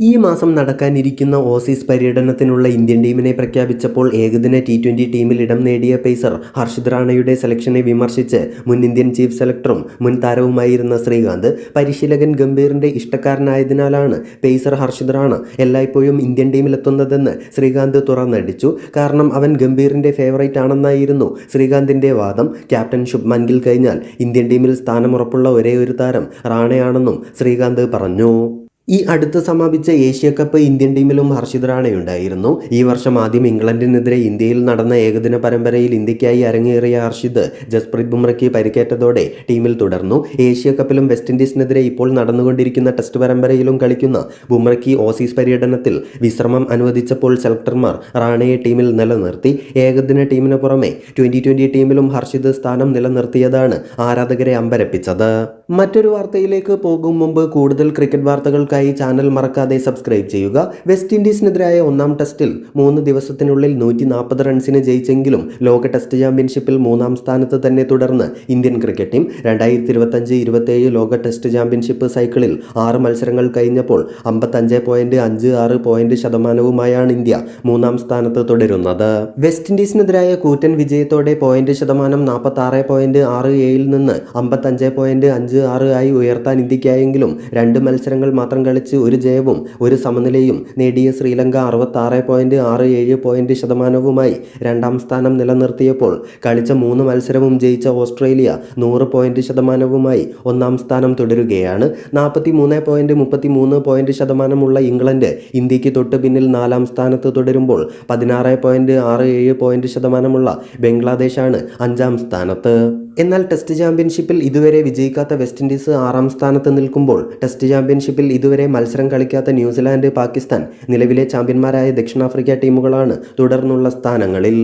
ഈ മാസം നടക്കാനിരിക്കുന്ന ഓസീസ് പര്യടനത്തിനുള്ള ഇന്ത്യൻ ടീമിനെ പ്രഖ്യാപിച്ചപ്പോൾ ഏകദിന ടി ട്വന്റി ടീമിൽ ഇടം നേടിയ പേസർ ഹർഷിത് റാണയുടെ സെലക്ഷനെ വിമർശിച്ച് മുൻ ഇന്ത്യൻ ചീഫ് സെലക്ടറും മുൻ താരവുമായിരുന്ന ശ്രീകാന്ത് പരിശീലകൻ ഗംഭീറിന്റെ ഇഷ്ടക്കാരനായതിനാലാണ് പേസർ ഹർഷിത് റാണ എല്ലായ്പ്പോഴും ഇന്ത്യൻ ടീമിലെത്തുന്നതെന്ന് ശ്രീകാന്ത് തുറന്നടിച്ചു. കാരണം അവൻ ഗംഭീറിന്റെ ഫേവറേറ്റ് ആണെന്നായിരുന്നു ശ്രീകാന്തിന്റെ വാദം. ക്യാപ്റ്റൻ ശുഭ്മാൻ ഗിൽ കഴിഞ്ഞാൽ ഇന്ത്യൻ ടീമിൽ സ്ഥാനമുറപ്പുള്ള ഒരേ ഒരു താരം റാണയാണെന്നും ശ്രീകാന്ത് പറഞ്ഞു. ഈ അടുത്ത് സമാപിച്ച ഏഷ്യ കപ്പ് ഇന്ത്യൻ ടീമിലും ഹർഷിത് റാണയുണ്ടായിരുന്നു ഈ വർഷം ആദ്യം ഇംഗ്ലണ്ടിനെതിരെ ഇന്ത്യയിൽ നടന്ന ഏകദിന പരമ്പരയിൽ ഇന്ത്യക്കായി അരങ്ങേറിയ ഹർഷിത് ജസ്പ്രീത് ബുംറയ്ക്ക് പരിക്കേറ്റതോടെ ടീമിൽ തുടർന്നു. ഏഷ്യ കപ്പിലും വെസ്റ്റ് ഇൻഡീസിനെതിരെ ഇപ്പോൾ നടന്നുകൊണ്ടിരിക്കുന്ന ടെസ്റ്റ് പരമ്പരയിലും കളിക്കുന്ന ബുംറയ്ക്ക് ഓസീസ് പര്യടനത്തിൽ വിശ്രമം അനുവദിച്ചപ്പോൾ സെലക്ടർമാർ റാണയെ ടീമിൽ നിലനിർത്തി. ഏകദിന ടീമിന് പുറമെ ട്വന്റി ടീമിലും ഹർഷിത് സ്ഥാനം നിലനിർത്തിയതാണ് ആരാധകരെ അമ്പരപ്പിച്ചത്. മറ്റൊരു വാർത്തയിലേക്ക് പോകും മുമ്പ് കൂടുതൽ ക്രിക്കറ്റ് വാർത്തകൾക്കായി ചാനൽ മറക്കാതെ സബ്സ്ക്രൈബ് ചെയ്യുക. വെസ്റ്റ് ഇൻഡീസിനെതിരായ ഒന്നാം ടെസ്റ്റിൽ മൂന്ന് ദിവസത്തിനുള്ളിൽ നൂറ്റി നാൽപ്പത് റൺസിന് ജയിച്ചെങ്കിലും ലോക ടെസ്റ്റ് ചാമ്പ്യൻഷിപ്പിൽ മൂന്നാം സ്ഥാനത്ത് തന്നെ തുടർന്ന് ഇന്ത്യൻ ക്രിക്കറ്റ് ടീം രണ്ടായിരത്തി ഇരുപത്തഞ്ച് ഇരുപത്തേഴ് ലോക ടെസ്റ്റ് ചാമ്പ്യൻഷിപ്പ് സൈക്കിളിൽ ആറ് മത്സരങ്ങൾ കഴിഞ്ഞപ്പോൾ അമ്പത്തഞ്ച് പോയിന്റ് അഞ്ച് ആറ് പോയിന്റ് ശതമാനവുമായാണ് ഇന്ത്യ മൂന്നാം സ്ഥാനത്ത് തുടരുന്നത്. വെസ്റ്റ് ഇൻഡീസിനെതിരായ കൂറ്റൻ വിജയത്തോടെ പോയിന്റ് ശതമാനം നാൽപ്പത്തി ആറ് പോയിന്റ് ആറ് ഏഴിൽ നിന്ന് അമ്പത്തഞ്ച് പോയിന്റ് അഞ്ച് ആറ് ആയി ഉയർത്താൻ ഇന്ത്യക്കായെങ്കിലും രണ്ട് മത്സരങ്ങൾ മാത്രം കളിച്ച് ഒരു ജയവും ഒരു സമനിലയും നേടിയ ശ്രീലങ്ക അറുപത്താറ് പോയിന്റ് ആറ് ഏഴ് ശതമാനവുമായി രണ്ടാം സ്ഥാനം നിലനിർത്തിയപ്പോൾ കളിച്ച മൂന്ന് മത്സരവും ജയിച്ച ഓസ്ട്രേലിയ നൂറ് പോയിന്റ് ശതമാനവുമായി ഒന്നാം സ്ഥാനം തുടരുകയാണ്. നാൽപ്പത്തി മൂന്ന് പോയിന്റ് മുപ്പത്തി മൂന്ന് പോയിന്റ് ശതമാനമുള്ള ഇംഗ്ലണ്ട് ഇന്ത്യയ്ക്ക് തൊട്ട് പിന്നിൽ നാലാം സ്ഥാനത്ത് തുടരുമ്പോൾ പതിനാറ് പോയിന്റ് ആറ് ഏഴ് പോയിന്റ് ശതമാനമുള്ള ബംഗ്ലാദേശാണ് അഞ്ചാം സ്ഥാനത്ത്. എന്നാൽ ടെസ്റ്റ് ചാമ്പ്യൻഷിപ്പിൽ ഇതുവരെ വിജയിക്കാത്ത വെസ്റ്റ് ഇൻഡീസ് ആറാം സ്ഥാനത്ത് നിൽക്കുമ്പോൾ ടെസ്റ്റ് ചാമ്പ്യൻഷിപ്പിൽ ഇതുവരെ മത്സരം കളിക്കാത്ത ന്യൂസിലാൻഡ് പാകിസ്ഥാൻ നിലവിലെ ചാമ്പ്യന്മാരായ ദക്ഷിണാഫ്രിക്ക ടീമുകളാണ് തുടർന്നുള്ള സ്ഥാനങ്ങളിൽ.